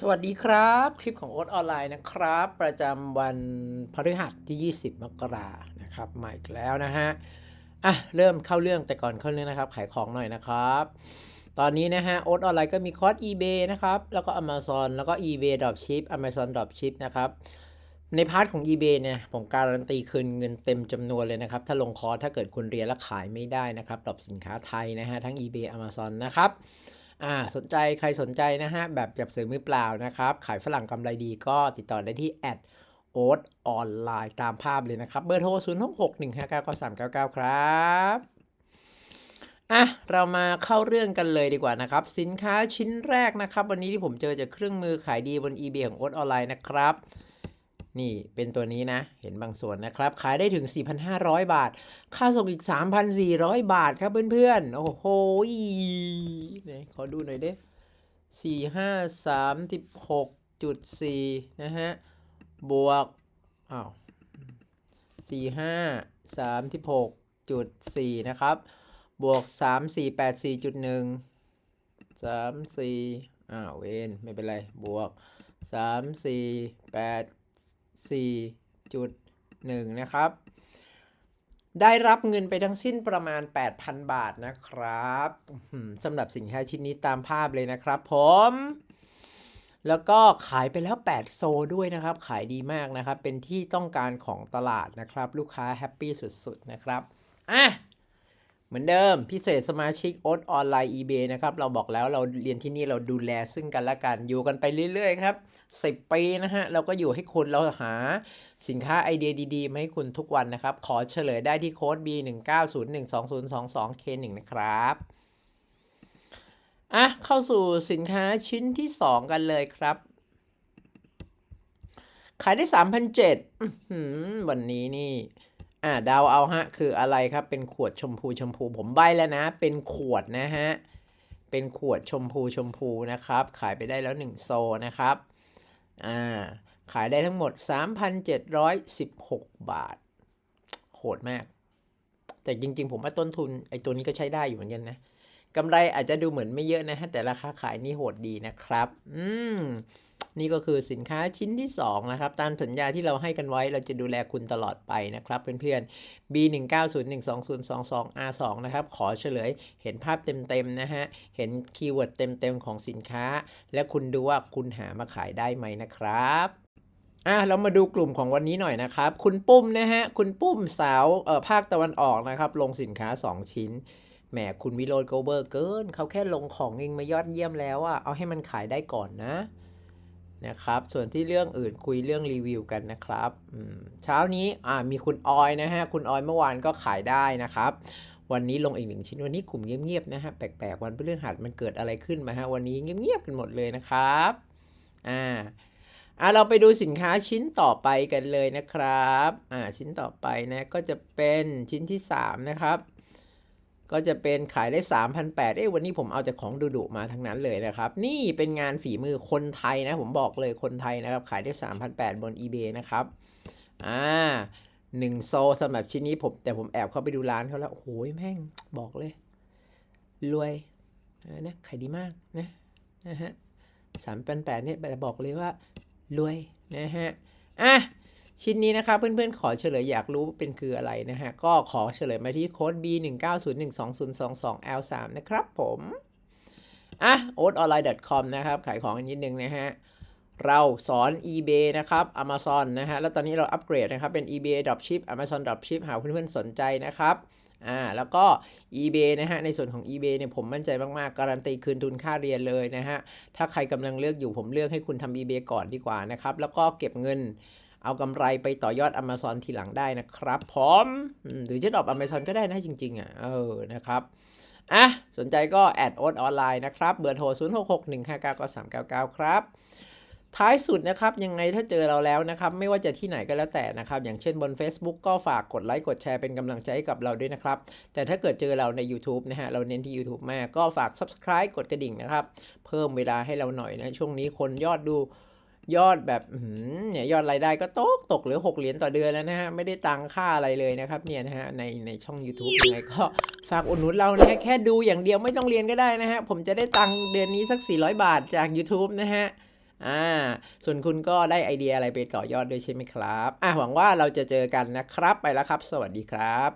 สวัสดีครับ คลิปของโอ๊ตออนไลน์นะครับ ประจำวันพฤหัสที่ 20 มกรานะครับมาอีกแล้วนะฮะอะเริ่มเข้าเรื่องแต่ก่อนเข้าเรื่องนะครับ ขายของหน่อยนะครับ ตอนนี้นะฮะโอ๊ตออนไลน์ก็มีคอร์ส eBay นะครับ แล้วก็ Amazon แล้วก็ eBay Dropship Amazon Dropship นะครับ ในพาร์ทของ eBay เนี่ยผมการันตีคืนเงินเต็มจำนวนเลยนะครับ ถ้าลงคอร์สถ้าเกิดคุณเรียนแล้วขายไม่ได้นะครับดรอปสินค้าไทยนะฮะทั้ง eBay Amazon นะครับ อ่าสนใจใครสนใจนะฮะ แบบจับซื้อมือเปล่านะครับ ขายฝรั่งกำไรดีก็ติดต่อได้ที่แอดโอ๊ตออนไลน์ตามภาพเลยนะครับ เบอร์โทร 0 6 6 1 5 9 9 3 9 9 ครับอะเรามาเข้าเรื่องกันเลยดีกว่านะครับ สินค้าชิ้นแรกนะครับ วันนี้ที่ผมเจอจากเครื่องมือขายดีบน eBay ของโอ๊ตออนไลน์นะครับนี่เป็นตัวนี้นะ เห็นบางส่วนนะครับ ขายได้ถึง 4,500 บาท ค่าส่งอีก 3,400 บาทครับเพื่อนๆ โอ้โห ขอดูหน่อยดิสี่ห้าสามสิบหกจุดสี่นะฮะ บวกอ้าวสี่ห้าสามสิบหกจุดสี่นะครับ บวกสามสี่แปดสี่จุดหนึ่งสามสี่อ้าวเวนไม่เป็นไร บวกสามสี่แปดสี่จุดหนึ่งนะครับ ได้รับเงินไปทั้งสิ้นประมาณ 8,000 บาทนะครับสำหรับสินค้าชิ้นนี้ตามภาพเลยนะครับผม แล้วก็ขายไปแล้ว 8 โซด้วยนะครับ ขายดีมากนะครับ เป็นที่ต้องการของตลาดนะครับ ลูกค้าแฮปปี้สุดๆนะครับ อะ มือนเดิมพิเศษสมาชิกโอ๊ตออนไลน์ eBay นะครับ เราบอกแล้วเราเรียนที่นี่เราดูแลซึ่งกันและกันอยู่กันไปเรื่อย ๆ ครับ 10 ปีนะฮะ เราก็อยู่ให้คุณเราหาสินค้าไอเดียดีๆมาให้คุณทุกวันนะครับ ขอเฉลยได้ที่โค้ด B 1 9 0 1 2 0 2 2 K 1นะครับอะเข้าสู่สินค้าชิ้นที่ 2 กันเลยครับ ขายได้3,700วันนี้นี่ อ่าเดาวเอาฮะคืออะไรครับ เป็นขวดชมพูชมพูผมใบแล้วนะ เป็นขวดนะฮะ เป็นขวดชมพูชมพูนะครับ ขายไปได้แล้ว 1 โซนะครับอ่าขายได้ทั้งหมด 3,716 บาท โหดมาก แต่จริง ๆ ผมว่าต้นทุนไอ้ตัวนี้ก็ใช้ได้อยู่เหมือนกันนะกำไรอาจจะดูเหมือนไม่เยอะนะฮะแต่ราคาขายนี่โหดดีนะครับ อืม นี่ก็คือสินค้าชิ้นที่ 2 นะครับ ตามสัญญาที่เราให้กันไว้เราจะดูแลคุณตลอดไปนะครับเพื่อนๆ B 1 9 0 1 2 0 2 2 R 2นะครับ ขอเฉลยเห็นภาพเต็มๆนะฮะ เห็นคีย์เวิร์ดเต็มๆ ของสินค้า และคุณดูว่าคุณหามาขายได้ไหมนะครับอะเรามาดูกลุ่มของวันนี้หน่อยนะครับ คุณปุ้มนะฮะ คุณปุ้มสาวเอ่อภาคตะวันออกนะครับ ลงสินค้า 2 ชิ้นแหมคุณวิโรจน์โกเบอร์เกิน เขาแค่ลงของเองมายอดเยี่ยมแล้วอะเอาให้มันขายได้ก่อนนะ นะครับ ส่วนที่เรื่องอื่นคุยเรื่องรีวิวกันนะครับเช้านี้มีคุณออยนะฮะ คุณออยเมื่อวานก็ขายได้นะครับ วันนี้ลงอีกหนึ่งชิ้นวันนี้กลุ่มเงียบๆนะฮะแปลกๆวันพฤหัสมันเกิดอะไรขึ้นมาฮะวันนี้เงียบๆกันหมดเลยนะครับอ่าอะเราไปดูสินค้าชิ้นต่อไปกันเลยนะครับอ่าชิ้นต่อไปนะก็จะเป็นชิ้นที่ 3 นะครับ ก็จะเป็นขายได้ 3,800เอ้วันนี้ผมเอาแต่ของดุๆมาทั้งนั้นเลยนะครับ นี่เป็นงานฝีมือคนไทยนะผมบอกเลยคนไทยนะครับ ขายได้ 3,800 บน eBay นะครับ อ่าหนึ่งโซสำหรับชิ้นนี้ผม แต่ผมแอบเข้าไปดูร้านเขาแล้ว โอ้โหแม่งบอกเลย รวยนะขายดีมากนะนะฮะสามพันแปดเนี่ยแต่บอกเลยว่า รวยนะฮะ อะ ชิ้นนี้นะครับเพื่อนๆขอเฉลยอยากรู้เป็นคืออะไรนะฮะ ก็ขอเฉลยมาที่โค้ด B 1 9 0 1 2 0 2 2 L 3นะครับผมอะ o t o n l i n e c o m นะครับ ขายของอีกนิดนึงนะฮะ เราสอน eBay นะครับ Amazon นะฮะ แล้วตอนนี้เราอัปเกรดนะครับ เป็น eBay Dropship Amazon Dropship หากเพื่อนๆสนใจนะครับอ่าแล้วก็ eBay นะฮะในส่วนของ eBay เนี่ยผมมั่นใจมาก ๆ การันตีคืนทุนค่าเรียนเลยนะฮะ ถ้าใครกำลังเลือกอยู่ผมเลือกให้คุณทำ eBay ก่อนดีกว่านะครับ แล้วก็เก็บเงิน เอากำไรไปต่อยอด Amazon ทีหลังได้นะครับพร้อมหรือจะดรอป Amazon ก็ได้นะจริง ๆอะเออนะครับอะสนใจก็แอดโอ๊ตออนไลน์นะครับเบอร์โทร 0 6 6 1 5 9 9 3 9 9 ครับ ท้ายสุดนะครับ ยังไงถ้าเจอเราแล้วนะครับ ไม่ว่าจะที่ไหนก็แล้วแต่นะครับ อย่างเช่นบน Facebook ก็ฝากกดไลค์กดแชร์เป็นกำลังใจให้กับเราด้วยนะครับ แต่ถ้าเกิดเจอเราใน YouTube นะฮะ เราเน้นที่ YouTube มากก็ฝาก Subscribe กดกระดิ่งนะครับ เพิ่มเวลาให้เราหน่อยนะ ช่วงนี้คนยอดดู ยอดแบบเนี่ยยอดรายได้ก็ตกตกเหลือ 6 เหรียญต่อเดือนแล้วนะฮะ ไม่ได้ตังค่าอะไรเลยนะครับเนี่ยนะฮะในในช่อง YouTube ยังไงก็ฝากอุดหนุนเรานะฮะแค่ดูอย่างเดียวไม่ต้องเรียนก็ได้นะฮะ ผมจะได้ตังเดือนนี้สัก 400 บาทจาก YouTube นะฮะอ่าส่วนคุณก็ได้ไอเดียอะไรไปต่อยอดด้วยใช่ไหมครับ อะหวังว่าเราจะเจอกันนะครับไปแล้วครับ สวัสดีครับ